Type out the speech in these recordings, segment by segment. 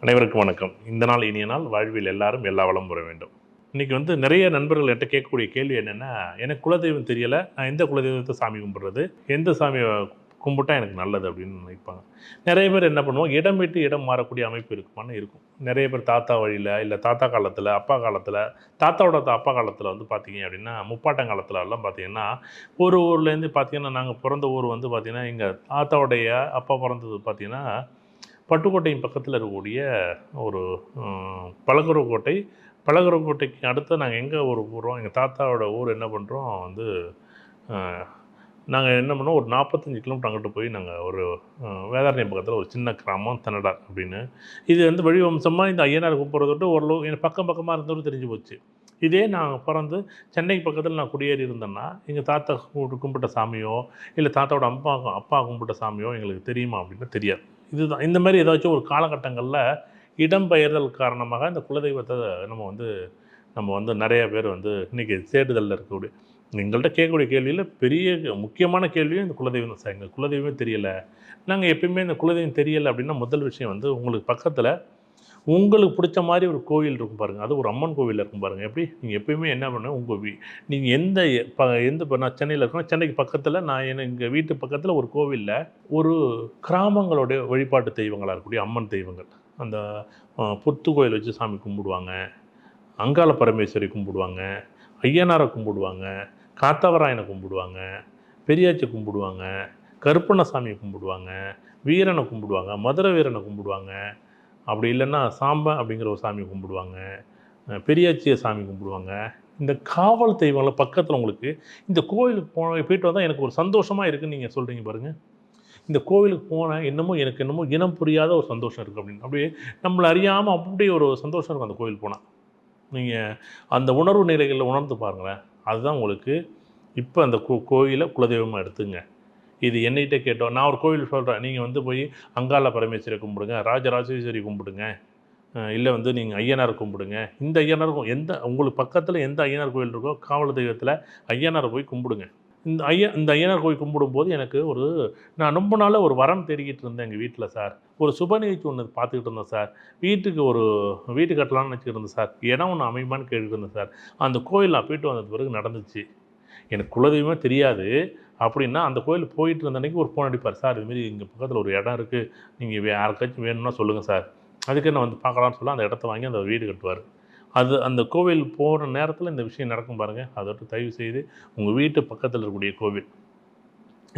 அனைவருக்கும் வணக்கம். இந்த நாள் இனிய நாள். வாழ்வில் எல்லாரும் எல்லா வளம் பெற வேண்டும். இன்றைக்கி வந்து நிறைய நண்பர்கள் என்கிட்ட கேட்கக்கூடிய கேள்வி என்னென்னா எனக்கு குலதெய்வம் தெரியலை. நான் எந்த குலதெய்வத்தை சாமி கும்பிட்றது? எந்த சாமியை கும்பிட்டா எனக்கு நல்லது அப்படின்னு நினைப்பாங்க. நிறைய பேர் என்ன பண்ணுவோம் இடம் விட்டு இடம் மாறக்கூடிய அமைப்பு இருக்குமான்னு இருக்கும். நிறைய பேர் தாத்தா வழியில் இல்லை தாத்தா காலத்தில் அப்பா காலத்தில் தாத்தாவோட அப்பா காலத்தில் வந்து பார்த்தீங்க அப்படின்னா முப்பாட்டம் எல்லாம் பார்த்தீங்கன்னா ஒரு ஊர்லேருந்து பார்த்தீங்கன்னா நாங்கள் பிறந்த ஊர் வந்து பார்த்திங்கன்னா எங்கள் தாத்தாவுடைய அப்பா பிறந்தது பார்த்திங்கன்னா பட்டுக்கோட்டையின் பக்கத்தில் இருக்கக்கூடிய ஒரு பழகுறக்கோட்டை பழகுறக்கோட்டைக்கு அடுத்து நாங்கள் எங்கே ஊர் போகிறோம் எங்கள் தாத்தாவோட ஊர் என்ன பண்ணுறோம் வந்து நாங்கள் என்ன பண்ணோம் ஒரு நாற்பத்தஞ்சு கிலோமீட்டர் அங்கிட்டு போய் நாங்கள் ஒரு வேதாரண்யம் பக்கத்தில் ஒரு சின்ன கிராமம் தன்னடா அப்படின்னு. இது வந்து வழிவம்சமாக இந்த ஐயனார் கும்பிட்றத விட்டு ஓரளவு எனக்கு பக்கம் பக்கமாக இருந்தவரும் தெரிஞ்சு போச்சு. இதே நான் பிறந்து சென்னைக்கு பக்கத்தில் நான் குடியேறி இருந்தேன்னா எங்கள் தாத்தா கும்பிட்ட சாமியோ இல்லை தாத்தாவோட அப்பா அப்பா கும்பிட்ட சாமியோ எங்களுக்கு தெரியுமா அப்படின்னா தெரியாது. இதுதான். இந்த மாதிரி ஏதாச்சும் ஒரு காலகட்டங்களில் இடம்பெயர்தல் காரணமாக இந்த குலதெய்வத்தை நம்ம வந்து நம்ம வந்து நிறைய பேர் வந்து இன்றைக்கி தேடுதலில் இருக்கக்கூடிய எங்கள்கிட்ட கேட்கக்கூடிய கேள்வியில் பெரிய முக்கியமான கேள்வியும் இந்த குலதெய்வம் சார். எங்கள் குலதெய்வமே தெரியலை. நாங்கள் எப்பயுமே இந்த குலதெய்வம் தெரியலை அப்படின்னா முதல் விஷயம் வந்து உங்களுக்கு பக்கத்தில் உங்களுக்கு பிடிச்ச மாதிரி ஒரு கோவில் இருக்கும் பாருங்கள் அது ஒரு அம்மன் கோவில் இருக்கும் பாருங்கள் எப்படி? நீங்கள் எப்பயுமே என்ன பண்ண உங்கள் வீ நீங்கள் எந்த ப எந்த இப்போ நான் சென்னையில் இருக்கேன் சென்னைக்கு பக்கத்தில் நான் என் எங்கள் வீட்டு பக்கத்தில் ஒரு கோவிலில் ஒரு கிராமங்களுடைய வழிபாட்டு தெய்வங்களாக இருக்கக்கூடிய அம்மன் தெய்வங்கள். அந்த புத்து கோயில் வச்சு சாமி கும்பிடுவாங்க. அங்காள பரமேஸ்வரி கும்பிடுவாங்க ஐயனாரை கும்பிடுவாங்க காத்தவராயனை கும்பிடுவாங்க பெரியாச்சி கும்பிடுவாங்க கருப்பண்ணசாமி கும்பிடுவாங்க வீரனை கும்பிடுவாங்க மதுரை வீரனை கும்பிடுவாங்க. அப்படி இல்லைன்னா சாம்பன் அப்படிங்கிற ஒரு சாமி கும்பிடுவாங்க பெரியாச்சியை சாமி கும்பிடுவாங்க. இந்த காவல் தெய்வங்கள பக்கத்தில் உங்களுக்கு இந்த கோவிலுக்கு போன போயிட்டு வந்தால் எனக்கு ஒரு சந்தோஷமாக இருக்குதுன்னு நீங்கள் சொல்கிறீங்க பாருங்கள் இந்த கோவிலுக்கு போனேன் என்னமோ எனக்கு என்னமோ இனம் புரியாத ஒரு சந்தோஷம் இருக்குது அப்படின்னு. அப்படியே நம்மளை அறியாமல் அப்படியே ஒரு சந்தோஷம் இருக்கும் அந்த கோவில் போனால் நீங்கள் அந்த உணர்வு நிலைகளில் உணர்ந்து பாருங்களேன். அதுதான் உங்களுக்கு இப்போ அந்த கோ கோயிலை குலதெய்வமாக எடுத்துங்க. இது என்னைகிட்ட கேட்டோம். நான் ஒரு கோவில் சொல்கிறேன் நீங்கள் வந்து போய் அங்காள பரமேஸ்வரி கும்பிடுங்க ராஜராஜேஸ்வரி கும்பிடுங்க இல்லை வந்து நீங்கள் ஐயனார் கும்பிடுங்க. இந்த ஐயனாருக்கும் எந்த உங்களுக்கு பக்கத்தில் எந்த ஐயனார் கோயில் இருக்கோ காவல் தெய்வத்தில் ஐயனாரை போய் கும்பிடுங்க. இந்த ஐயன் இந்த ஐயனார் கோயில் கும்பிடும்போது எனக்கு ஒரு நான் ரொம்ப நாளாக ஒரு வரம் தேடிக்கிட்டு இருந்தேன் எங்கள் வீட்டில் சார். ஒரு சுப நிகழ்ச்சி ஒன்று பார்த்துக்கிட்டு இருந்தேன் சார். வீட்டுக்கு ஒரு வீட்டு கட்டலாம்னு நினச்சிக்கிட்டு இருந்தேன் சார். இடம் ஒன்று அமையுமான்னு கேட்டுட்டு இருந்தேன் சார். அந்த கோயில் நான் போயிட்டு வந்த பிறகு நடந்துச்சு. எனக்கு குலதெய்வமே தெரியாது. அப்படின்னா அந்த கோயில் போயிட்டு இருந்த அன்னைக்கு ஒரு ஃபோன் அடிப்பார். சார் இதுமாரி இங்கே பக்கத்தில் ஒரு இடம் இருக்குது நீங்கள் யாருக்காச்சும் வேணும்னா சொல்லுங்கள் சார். அதுக்கு நான் வந்து பார்க்கலான்னு சொல்ல அந்த இடத்த வாங்கி அந்த வீடு கட்டுவார். அது அந்த கோவில் போகிற நேரத்தில் இந்த விஷயம் நடக்கும் பாருங்கள் அதோட தயவு செய்து உங்கள் வீட்டு பக்கத்தில் இருக்கக்கூடிய கோவில்.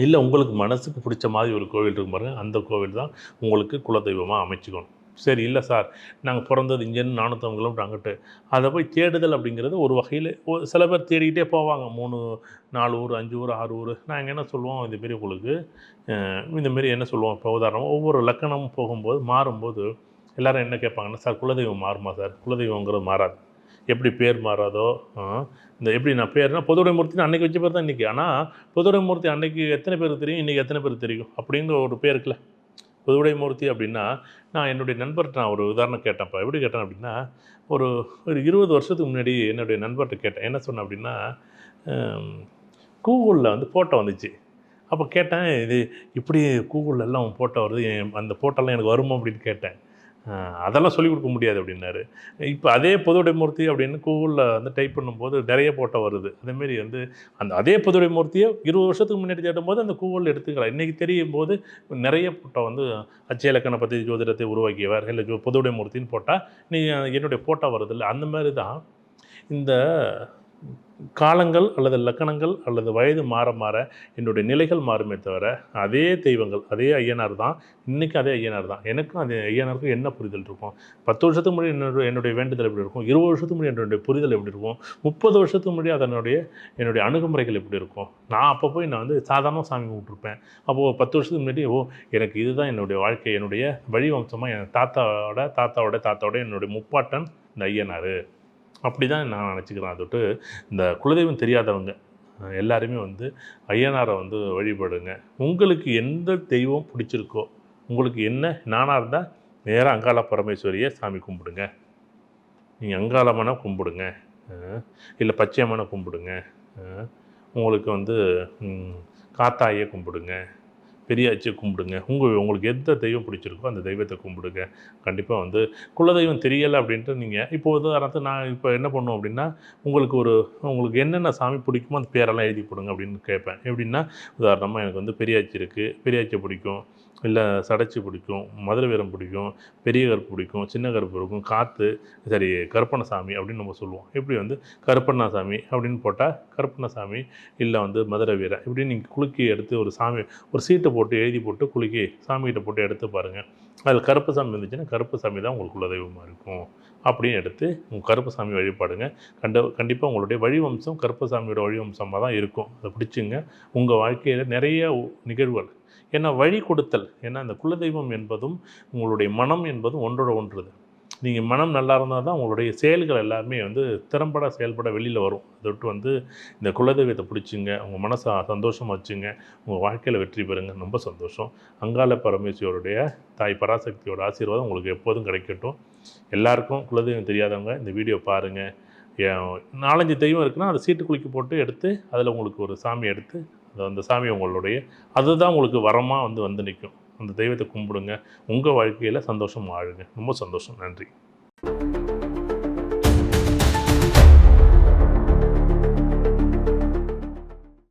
இல்லை உங்களுக்கு மனசுக்கு பிடிச்ச மாதிரி ஒரு கோவில் இருக்கும் பாருங்கள் அந்த கோவில் தான் உங்களுக்கு குலதெய்வமாக அமைச்சுக்கணும். சரி இல்லை சார். நாங்கள் பிறந்தது இங்கேருந்து நானூற்றம்பது கிலோமீட்டர் அங்கிட்டு. அதை போய் தேடுதல் அப்படிங்கிறது ஒரு வகையில் ஒரு சில பேர் தேடிக்கிட்டே போவாங்க. மூணு நாலு ஊர் அஞ்சு ஊர் ஆறு ஊர். நாங்கள் என்ன சொல்லுவோம் இந்தமாரி உங்களுக்கு இந்தமாரி என்ன சொல்லுவோம்? இப்போ உதாரணம் ஒவ்வொரு லக்கணமும் போகும்போது மாறும்போது எல்லாரும் என்ன கேட்பாங்கன்னா சார் குலதெய்வம் மாறுமா சார்? குலதெய்வங்கிறது மாறாது. எப்படி பேர் மாறாதோ இந்த எப்படி நான் பேர்னா பொதுவுடைய மூர்த்தி அன்னைக்கு வச்ச பேர் தான் இன்றைக்கி ஆனால் பொதுவுடைய மூர்த்தி அன்னைக்கு எத்தனை பேர் தெரியும்? இன்றைக்கி எத்தனை பேர் தெரியும்? அப்படிங்கிற ஒரு பேர் இருக்குல்ல. பொதுவுடைய மூர்த்தி அப்படின்னா நான் என்னுடைய நண்பர்கிட்ட நான் ஒரு உதாரணம் கேட்டேன்ப்பா. எப்படி கேட்டேன் அப்படின்னா ஒரு ஒரு இருபது வருஷத்துக்கு முன்னாடி என்னுடைய நண்பர்கிட்ட கேட்டேன். என்ன சொன்னேன் அப்படின்னா கூகுளில் வந்து ஃபோட்டோ வந்துச்சு. அப்போ கேட்டேன் இது இப்படி கூகுளில் எல்லாம் ஃபோட்டோ வருது அந்த ஃபோட்டோலாம் எனக்கு வருமா? அப்படின்னு கேட்டேன். அதெல்லாம் சொல்லிக் கொடுக்க முடியாது அப்படின்னாரு. இப்போ அதே பொதுவுடை மூர்த்தி அப்படின்னு கூகுளில் வந்து டைப் பண்ணும்போது நிறைய ஃபோட்டோ வருது. அதேமாரி வந்து அந்த அதே பொதுவுடை மூர்த்தியை இருபது வருஷத்துக்கு முன்னாடி தேடும்போது அந்த கூகுளில் எடுத்துக்கலாம். இன்றைக்கி தெரியும் போது நிறைய ஃபோட்டோ வந்து அச்சய இலக்கண பற்றி ஜோதிடத்தை உருவாக்கியவர் இல்லை ஜோ பொதுவுடை மூர்த்தின்னு போட்டால் நீ என்னுடைய ஃபோட்டோ வருது இல்லை அந்த மாதிரி தான் இந்த காலங்கள் அல்லது லக்கணங்கள் அல்லது வயது மாற மாற என்னுடைய நிலைகள் மாறுமே தவிர அதே தெய்வங்கள் அதே ஐயனார் தான் இன்றைக்கி அதே ஐயனார் தான். எனக்கும் அதே ஐயனாருக்கும் என்ன புரிதல் இருக்கும்? பத்து வருஷத்துக்கு முன்னாடி என்னுடைய என்னுடைய வேண்டுதல் எப்படி இருக்கும்? இருபது வருஷத்துக்கு முன்னாடி என்னுடைய புரிதல் எப்படி இருக்கும்? முப்பது வருஷத்துக்கு முன்னாடி அதனுடைய என்னுடைய அணுகுமுறைகள் எப்படி இருக்கும்? நான் அப்போ போய் நான் வந்து சாதாரண சாமி கும்பிட்டுருப்பேன். அப்போது பத்து வருஷத்துக்கு முன்னாடி ஓ எனக்கு இதுதான் என்னுடைய வாழ்க்கை என்னுடைய வழிவம்சமாக என் தாத்தாவோட தாத்தாவோட தாத்தாவோட என்னுடைய முப்பாட்டன் இந்த ஐயனார். அப்படி தான் நான் நினச்சிக்கிறேன். அதோட்டு இந்த குலதெய்வம் தெரியாதவங்க எல்லாருமே வந்து ஐயனாரை வந்து வழிபடுங்க. உங்களுக்கு எந்த தெய்வம் பிடிச்சிருக்கோ உங்களுக்கு என்ன நானாக இருந்தால் நேராக அங்காள பரமேஸ்வரியை சாமி கும்பிடுங்க. நீங்கள் அங்காளமான கும்பிடுங்க இல்லை பச்சையம்மனை கும்பிடுங்க உங்களுக்கு வந்து காத்தாயை காத்தாயே கும்பிடுங்க. பெரியாச்சியை கும்பிடுங்க. உங்கள் உங்களுக்கு எந்த தெய்வம் பிடிச்சிருக்கோ அந்த தெய்வத்தை கும்பிடுங்க. கண்டிப்பாக வந்து குலதெய்வம் தெரியலை அப்படின்ட்டு நீங்கள் இப்போ உதாரணத்துக்கு நான் இப்போ என்ன பண்ணுவோம் அப்படின்னா உங்களுக்கு ஒரு உங்களுக்கு என்னென்ன சாமி பிடிக்குமோ அந்த பேரெல்லாம் எழுதி போடுங்க அப்படின்னு கேட்பேன். எப்படின்னா உதாரணமாக எனக்கு வந்து பெரியாச்சி இருக்குது பெரியாச்சி பிடிக்கும். இல்லை சடைச்சி பிடிக்கும். மதுரை வீரம் பிடிக்கும். பெரிய கருப்பு பிடிக்கும். சின்ன கருப்பு இருக்கும். காற்று சரி கருப்பண்ணசாமி அப்படின்னு நம்ம சொல்லுவோம். இப்படி வந்து கருப்பண்ணசாமி அப்படின்னு போட்டால் கருப்பண்ணசாமி இல்லை வந்து மதுரை வீரன் இப்படி நீங்கள் குலுக்கி எடுத்து ஒரு சாமி ஒரு சீட்டை போட்டு எழுதி போட்டு குலுக்கி சாமிகிட்ட போட்டு எடுத்து பாருங்கள் அதில் கருப்பு சாமி இருந்துச்சுன்னா கருப்பு சாமி தான் உங்களுக்கு குலதெய்வமாக இருக்கும். அப்படின்னு எடுத்து உங்கள் கருப்பு சாமி வழிபாடுங்க. கண்ட கண்டிப்பாக உங்களுடைய வழிவம்சம் கருப்பு சாமியோட வழிவம்சமாக தான் இருக்கும். அதை பிடிச்சிங்க. உங்கள் வாழ்க்கையில் நிறைய நிகழ்வுகள். ஏன்னா வழி கொடுத்தல் ஏன்னா இந்த குலதெய்வம் என்பதும் உங்களுடைய மனம் என்பதும் ஒன்றோட ஒன்றுது நீங்கள் மனம் நல்லா இருந்தால் தான் உங்களுடைய செயல்கள் எல்லாமே வந்து திறம்பட செயல்பட வெளியில் வரும். அதை விட்டு வந்து இந்த குலதெய்வத்தை பிடிச்சிங்க உங்கள் மனசை சந்தோஷமாக வச்சுங்க உங்கள் வாழ்க்கையில் வெற்றி பெறுங்க. ரொம்ப சந்தோஷம். அங்காள பரமேஸ்வருடைய தாய் பராசக்தியோட ஆசீர்வாதம் உங்களுக்கு எப்போதும் கிடைக்கட்டும். எல்லாருக்கும் குலதெய்வம் தெரியாதவங்க இந்த வீடியோ பாருங்கள் நாலஞ்சு தெய்வம் இருக்குன்னா அதை சீட்டு குலுக்கி போட்டு எடுத்து அதில் உங்களுக்கு ஒரு சாமி எடுத்து அந்த சாமி உங்களுடைய அதுதான் உங்களுக்கு வரமாக வந்து வந்து நிற்கும் அந்த தெய்வத்தை கும்பிடுங்க. உங்கள் வாழ்க்கையில் சந்தோஷம் வாழுங்க. ரொம்ப சந்தோஷம். நன்றி.